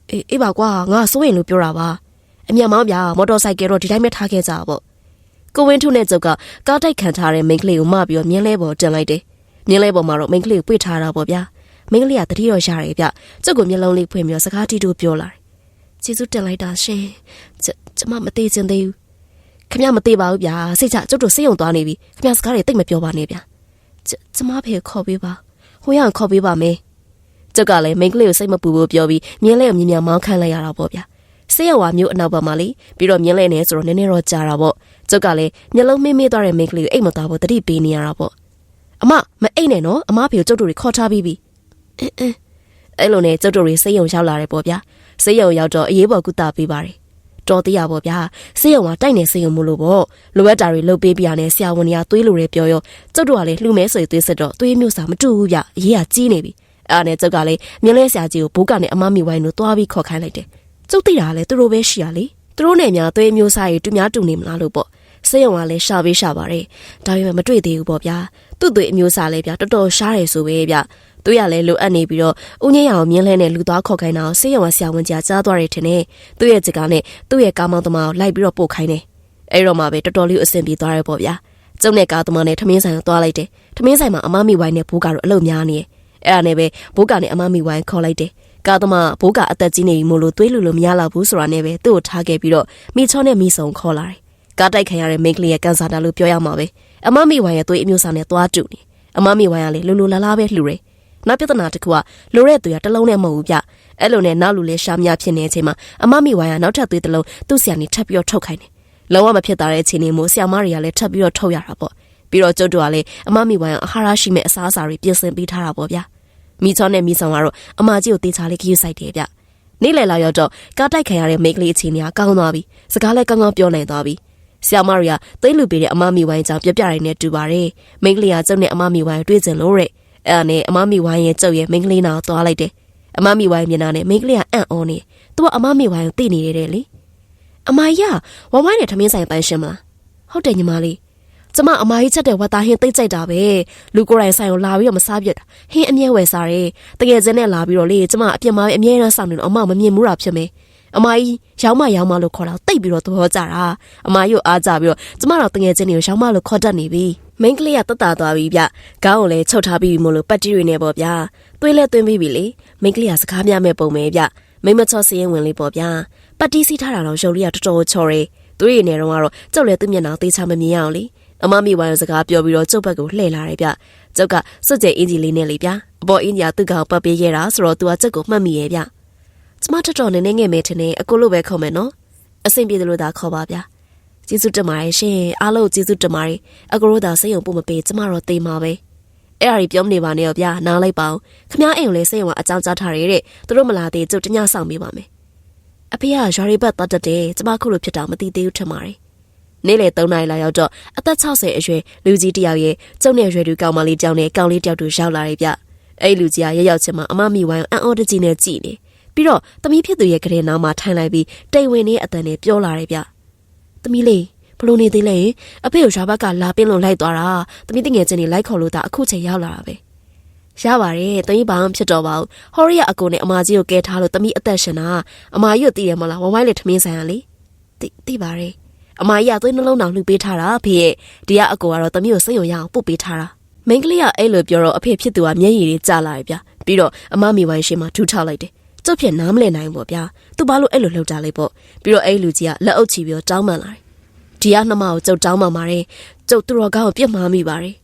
အေးအေးပါကွာငါစိုးရင်လို့ပြောတာပါအမြန်မောင်းဗျမော်တော်ဆိုင်ကယ်တော့ဒီတိုင်းပဲထားခဲ့ကြပါပေါ့ကိုဝင်းထုနဲ့ကျုပ်ကကားတိုက်ခံထားတဲ့မိန်းကလေးကိုမပြီးတော့မြင်းလဲပေါ်တင်လိုက်တယ် မြင်းလဲပေါ်မှာတော့မိန်းကလေးကိုပွေ့ထားတာပေါ့ဗျာမိန်းကလေးကတတိရောရတယ်ဗျကျုပ်ကမျက်လုံးလေးဖွင့်ပြီးတော့စကားတီးတူပြောလာတယ်ကျေးဇူးတင်လိုက်တာရှင်ကျကျမမသေးချင်သေးဘူးခမမသေးပါဘူးဗျာစိတ်ချကျုပ်တို့စိတ်ယုံသွားနေပြီခမစကားတွေတိတ်မပြောပါနဲ့ဗျာကျကျမဖေခေါ်ပေးပါဟိုရအောင်ခေါ်ပေးပါမယ်ကျုပ်ကလည်းမိန်းကလေးကိုစိတ်မပူဖို့ပြောပြီးမြင်းလဲကိုမြင်မြန်မောင်းခန့်လိုက်ရတာပေါ့ဗျာဆေးရဝါမျိုးအနောက်ဘက်မှာလေပြီးတော့မြင်းလဲနေဆိုတော့နည်းနည်းတော့ကြာတာပေါ့ကျုပ်ကလည်းမျက်လုံးမေးမေးသွားတဲ့မိန်းကလေးကိုအိတ်မသွားဖို့တတိပေးနေရတာပေါ့ အမမအိတ်နဲ့နော်အမဖေကိုကျုပ်တို့တွေခေါ်ထားပြီးပြီအင်းအင်းအဲ့လိုနဲ့ကျုပ်တို့တွေစိတ်ယုံရောက်လာတယ်ပေါ့ဗျာစိတ်ယုံရောက်တော့အရေးပေါ်ကုသပေးပါတယ်တော်သေးရပေါ့ဗျာစိတ်ယုံကတိုက်နေစိတ်ယုံမလို့ပေါ့လိုအပ်တာတွေလုပ်ပေးပြရနဲ့ဆရာဝန်တွေကသွေးလိုတွေပြောရောကျုပ်တို့ကလည်းလှူမဲဆိုသွေးစစ်တော့သွေးမျိုးစာမတူဘူးဗျအရေးကကြီးနေပြီအဲ့ဒါနဲ့ကျုပ်ကလည်းမြင်းလဲဆရာကြီးကိုဘိုးကနဲ့အမမီဝိုင်းတို့တွားပြီးခေါ်ခိုင်းလိုက်တယ်ကျုပ်သိတာလည်းသူတို့ပဲရှိရလေသူတို့နဲ့များသွေးမျိုးစားရီတူများတူနေမလားလို့ပေါ့ စိတ်ယုံကလည်းရှာပေးရှာပါတယ်ဒါပေမဲ့မတွေ့သေးဘူးပေါ့ဗျာသူ့သွေးအမျိုးစားလည်းဗျာတော်တော်ရှားတယ်ဆိုပဲဗျသူရလည်းလိုအပ်နေပြီးတော့ဦးငင်းရအောင်မြင်းလဲနဲ့လူသွားခေါ်ခိုင်းတာကိုဆေးရုံကဆရာဝန်ကြီးကြားသွားတယ်ထင်တယ်သူ့ရဲ့စကားနဲ့သူ့ရဲ့ကားမောင်းသမားကိုလိုက်ပြီးတော့ပို့ခိုင်းတယ်အဲ့တော့မှပဲတော်တော်လေးအဆင်ပြေသွားရပေါ့ဗျာကျုံနဲ့ကားသမားနဲ့ထမင်းဆိုင်ကိုသွားလိုက်တယ်ထမင်းဆိုင်မှာအမမီဝိုင်းနဲ့ဘိုးကတော့အလုပ်များနေတယ်အဲ့ဒါနဲ့ပဲဘိုးကနဲ့အမမီဝိုင်းခေါ်လိုက်တယ်ကားသမားဘိုးကအသက်ကြီးနေပြီမို့လို့သွေးလူလို့မရတော့ဘူးဆိုတာနဲ့ပဲသူ့ကိုထားခဲ့ပြီးတော့မိချောနဲ့မိဆုံခေါ်လာတယ် ကားတိုက်ခံရတဲ့မိန်းကလေးရဲ့ကန်ဆာတာလို့ပြောရမှာပဲအမမီဝိုင်းရဲ့သွေးအမျိုးအစားနဲ့သွားတူနေအမမီဝိုင်းကလေလူလူလာလာပဲလှူတယ်နောက်ပြဿနာတစ်ခုကလိုတဲ့သူရတလုံးနဲ့မဟုတ်ဘူးဗျအဲ့လိုနဲ့နောက်လူလေးရှားများဖြစ်နေတဲ့အချိန်မှာအမမီဝိုင်းကနောက်ထပ်သွေးတစ်လုံးသူ့ဆရာနေထပ်ပြီးတော့ထုတ်ခိုင်းတယ်လုံးဝမဖြစ်တာတဲ့အချိန်လေးမျိုးဆရာမတွေကလည်းထပ်ပြီးတော့ထုတ်ရတာပေါ့ပြီးတော့ကျုပ်တို့ကလည်းအမမီဝိုင်းကအာဟာရရှိမဲ့အစားအစာတွေပြင်ဆင်ပေးထားတာပေါ့ဗျာမိချောနဲ့မိဆောင်ကတော့အမကြီးကိုတေချာလေးခရူးဆိုင်တယ်ဗျနေ့လည်လာရောက်တော့ကားတိုက်ခံရတဲ့မိန်းကလေးအချိန်ကြီးကောင်းသွားပြီစကားလည်းကောင်းကောင်းပြောနိုင်သွားပြီ ဆရာမတွေကသိလူပေးတဲ့အမမီဝိုင်းကြောင့်ပြပြရင်းနဲ့တူပါတယ်မိန်းကလေးကကျုပ်နဲ့အမမီဝိုင်းတွေ့ကြလို့တဲ့အဲ့ဒါနဲ့အမမီဝိုင်းရဲ့ကျုပ်ရဲ့မိန်းကလေးနာကိုသွားလိုက်တယ်အမမီဝိုင်းမျက်နှာနဲ့မိန်းကလေးကအံ့ဩနေသူကအမမီဝိုင်းကိုသိနေတယ်တဲ့လေအမကြီးကဝဝိုင်းနဲ့ထမင်းဆိုင်ပိုင်ရှင်မလားဟုတ်တယ်ညီမလေးကျမအမကြီးချက်တဲ့ဝတ်သားဟင်းသိကြိုက်တာပဲလူကိုယ်တိုင်ဆိုင်ကိုလာပြီးတော့မစားပြတ်ဟင်းအမြဲဝယ်စားတယ်တကယ်ချင်းနဲ့လာပြီးတော့လေကျမအပြစ်မှာပဲအမြဲတမ်းစောင့်နေတော့အမမမြင်မှုတာဖြစ်မယ် အမကြီးရောင်းမရောင်းမလို့ခေါ်တာတိတ်ပြီးတော့သဘောကျတာအမကြီးကိုအားကြပြီးတော့ကျမတော့တငယ်ချင်းတွေကိုရောင်းမလို့ခေါ်တတ်နေပြီမိန်းကလေးကတက်တာသွားပြီဗျခေါင်းကိုလည်းချုပ်ထားပြီးမို့လို့ပတ်တီတွေနဲ့ပေါ့ဗျာသွေးလဲသွင်းပြီးပြီလေမိန်းကလေးကစကားများမဲ့ပုံပဲဗျမိမချော့စရင်ဝင်လေးပေါ့ဗျာပတ်တီစီးထားတာတော့ရုပ်လေးကတော်တော်ချော်တယ်သူရည်နေတော့ကတော့ကျုပ်လည်းသူ့မျက်နှာသေးချမမြင်ရအောင်လေအမမိဝိုင်းစကားပြောပြီးတော့ကျုပ်ဘက်ကိုလှည့်လာတယ်ဗျကျုပ်ကစွတ်ကျဲအင်ဂျီလေးနဲ့လေဗျအပေါ်အင်ဂျီကသူ့ကောင်ပတ်ပေးရတာဆိုတော့သူကကျုပ်ကိုမှတ်မိရဲ့ဗျ ကျမတော်တော်နေနေငယ်မဲထင်နေအကိုလိုပဲခေါ်မယ်နော်အဆင်ပြေတယ်လို့သာခေါ်ပါဗျာကျေးဇူးတင်ပါတယ်ရှင်အားလုံးကျေးဇူးတင်ပါတယ်အကိုတို့သာစိတ်ယုံပို့မပေးကျမတော့တေးမှာပဲအဲ့အရာပြောမနေပါနဲ့ရောဗျာနားလိုက်ပါအောင်ခမ ्या အိမ်ကိုလည်းစိတ်ယုံကအကြောင်းကြားထားရတဲ့သူတို့မလာသေးကျုပ်တညဆောင်ပေးပါမယ်အဖေကရွာရိဘတ်တတ်တဲ့ကျမခုလိုဖြစ်တာမသိသေးဘူးထင်ပါတယ်နေ့လေ3နာရီလာရောက်တော့အသက်60အရွယ်လူကြီးတယောက်ရဲ့ကျုံနဲ့ရွယ်သူကောင်မလေးကြောင့်နဲ့ကောင်လေးတယောက်တို့ရောက်လာတယ်ဗျအဲ့လူကြီးကရရောက်ချင်းမှာအမမီဝိုင်းအံ့ဩတကြီးနဲ့ကြည်နေ ပြီးတော့သမီးဖြစ်သူရဲ့ကလေးနားမှာထိုင်လိုက်ပြီးတိမ်ဝင်နေအတန်နဲ့ပြောလာတယ်ဗျသမီးလေးဘလို့နေသေးလဲအဖေကိုရွာဘက်ကလာပင်းလို့လိုက်သွားတာသမီးတငယ်ချင်းတွေလိုက်ခေါ်လို့တာအခုချိန်ရောက်လာတာပဲရပါတယ်တမီးဘာမှဖြစ်တော့ပါဘူးဟော်ရီယာအကိုနဲ့အမကြီးကိုကဲထားလို့တမီးအသက်ရှင်တာအမကြီးကိုသိတယ်မလားဝဝိုင်းလေထမင်းဆိုင်ရလေသိသိပါတယ်အမကြီးကသွေးနှလုံးတောင်လှူပေးထားတာဖေရဲ့ဒီကအကိုကတော့တမီးကိုစိတ်ယုံရအောင်ပုတ်ပေးထားတာမိန်းကလေးကအဲ့လိုပြောတော့အဖေဖြစ်သူကမျက်ရည်တွေကျလာတယ်ဗျပြီးတော့အမမိဝိုင်းရှိမှထူထောက်လိုက်တယ် ကျုပ်ဖြစ်နားမလည်နိုင်ဘူးဗျာသူဘာလို့အဲ့လိုလှုပ်ကြလဲပေါ့ပြီးတော့အဲ့လူကြီးကလက်အုပ်ချပြီးတော့တောင်းပန်လာတယ်ဒီကနှမကိုကျုပ်တောင်းပန်ပါတယ်ကျုပ်သူတော်ကောင်းကိုပြစ်မှားမိပါတယ်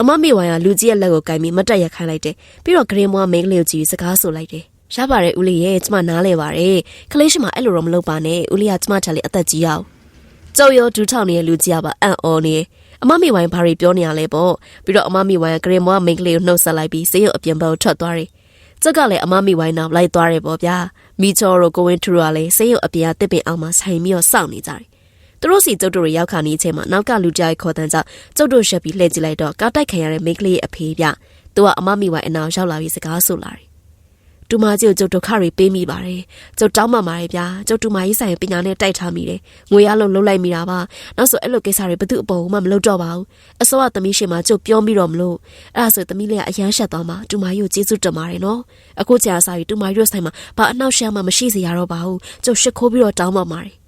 အမမိဝိုင်းကလူကြီးရဲ့လက်ကိုကင်ပြီးမတက်ရခိုင်းလိုက်တယ်ပြီးတော့ဂရင်မွားမိန်းကလေးကိုကြည့်ပြီးစကားဆိုလိုက်တယ်ရပါတယ်ဦးလေးရဲ့ကျမနားလဲပါတယ်ကလေးရှိမှအဲ့လိုတော့မလုပ်ပါနဲ့ဦးလေးကကျမထက်လေးအသက်ကြီးအောင်ကျုပ်ရောဒူးထောင်နေတဲ့လူကြီးကပါအံ့ဩနေအမမိဝိုင်းဘာတွေပြောနေရလဲပေါ့ပြီးတော့အမမိဝိုင်းကဂရင်မွားမိန်းကလေးကိုနှုတ်ဆက်လိုက်ပြီးစေးရုပ်အပြင်ဘက်ကိုထွက်သွားတယ် ကျက်ကလည်းအမမိဝိုင်းနောက်လိုက်သွားတယ်ပေါ့ဗျာမိချောတို့ကိုဝင်းထူရလည်းစေးရုပ်အပြင်ကတစ်ပင်အောင်မှဆိုင်ပြီးတော့စောင့်နေကြတယ်သူတို့စီကျုပ်တို့ရောက်ခါနေချိန်မှာနောက်ကလူကြားခေါ်တန်းကြောင့်ကျုပ်တို့ရှက်ပြီးလှည့်ကြည့်လိုက်တော့ကားတိုက်ခံရတဲ့မိန်းကလေးအဖေးပြသူကအမမိဝိုင်အနာရောက်လာပြီးစကားဆိုလာတယ်။ တူမကြီးကိုကျုပ်ဒုက္ခတွေပေးမိပါတယ်။ကျုပ်တောင်းပန်ပါတယ်ဗျာ။ကျုပ်တူမကြီးဆိုင်ပညာနဲ့တိုက်ထားမိတယ်။ငွေရလို့လှုပ်လိုက်မိတာပါ။နောက်ဆိုအဲ့လိုကိစ္စတွေဘယ်သူအပေါ်မှမလုပ်တော့ပါဘူး။အစောကသမီးရှင်မှာကျုပ်ပြောမိတော့မလို့အဲ့ဒါဆိုသမီးလေးကအရန်ရှက်သွားမှာတူမကြီးကိုကျေးဇူးတင်ပါတယ်နော်။အခုကြာစားပြီးတူမကြီးတို့ဆိုင်မှာဘာအနှောက်အယှက်မှမရှိစေရတော့ပါဘူး။ကျုပ်ရှစ်ခိုးပြီးတော့တောင်းပန်ပါတယ်။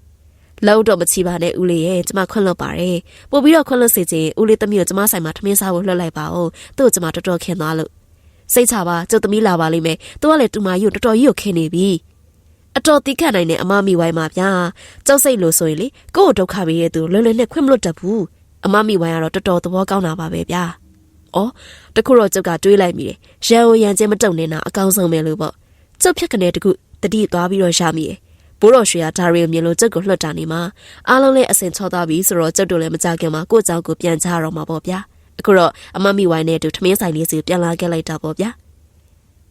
လောက်တော့မချီပါနဲ့ဦးလေးရဲ့ကျမခွင့်လွတ်ပါတယ်ပို့ပြီးတော့ခွင့်လွတ်စေချင်ဦးလေးသမီးကိုကျမဆိုင်မှာထမင်းစားဖို့လွှတ်လိုက်ပါဦးသူ့ကိုကျမတော်တော်ခင်သွားလို့ စိတ်ချပါကျုပ်သမီးလာပါလိမ့်မယ်သူကလည်းတူမကြီးကိုတော်တော်ကြီးကိုခင်နေပြီအတော်တိခတ်နိုင်တဲ့အမမိဝိုင်းမှာဗျာကျုပ်စိတ်လို့ဆိုရင်လေကိုယ့်ကိုဒုက္ခပေးရဲ့သူလွယ်လွယ်နဲ့ခွင့်မလွတ်တတ်ဘူးအမမိဝိုင်းကတော့တော်တော်သဘောကောင်းတာပါပဲဗျာဩတခုတော့ကျုပ်ကတွေးလိုက်မိတယ်ရန်ကိုရန်ချင်းမတုံနေတာအကောင်းဆုံးပဲလို့ပေါ့ကျုပ်ဖြက်ကနေတခုတတိသွားပြီးတော့ရမိရဲ့ဘိုးတော်ရွှေကဒါရီကိုမြင်လို့ကျုပ်ကိုလွှတ်တာနေမှာအားလုံးလည်းအစင်ချောသွားပြီဆိုတော့ကျုပ်တို့လည်းမကြခင်မှာကိုယ့်ကြောင့်ကိုပြန်ချရတော့မှာပေါ့ဗျာ အခုတော့အမမီဝိုင်းနဲ့အတူထမင်းဆိုင်လေးစီပြန်လာခဲ့လိုက်တာပေါ့ဗျာ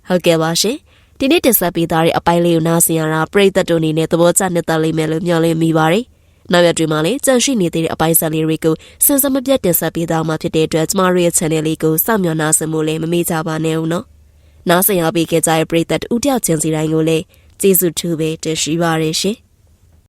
ဟုတ်ကဲ့ပါရှင်ဒီနေ့တင်ဆက်ပေးသားတဲ့အပိုင်းလေးကိုနားဆင်ရတာပရိသတ်တို့အနေနဲ့သဘောကျနှစ်သက်လိမ့်မယ်လို့မျှော်လင့်မိပါတယ်နောက်ရက်တွေမှာလည်းကြန့်ရှိနေသေးတဲ့အပိုင်းဆက်လေးတွေကိုစင်စမပြတ်တင်ဆက်ပေးသားမှာဖြစ်တဲ့အတွက်ကျမတို့ရဲ့ channel လေးကိုစောင့်မျှော်နားဆင်ဖို့လည်းမမေ့ကြပါနဲ့ဦးနော်နားဆင်ရပေးခဲ့ကြတဲ့ပရိသတ်ဦးတယောက်ချင်းစီတိုင်းကိုလည်းကျေးဇူးထူးပဲတင်ရှိပါရရှင်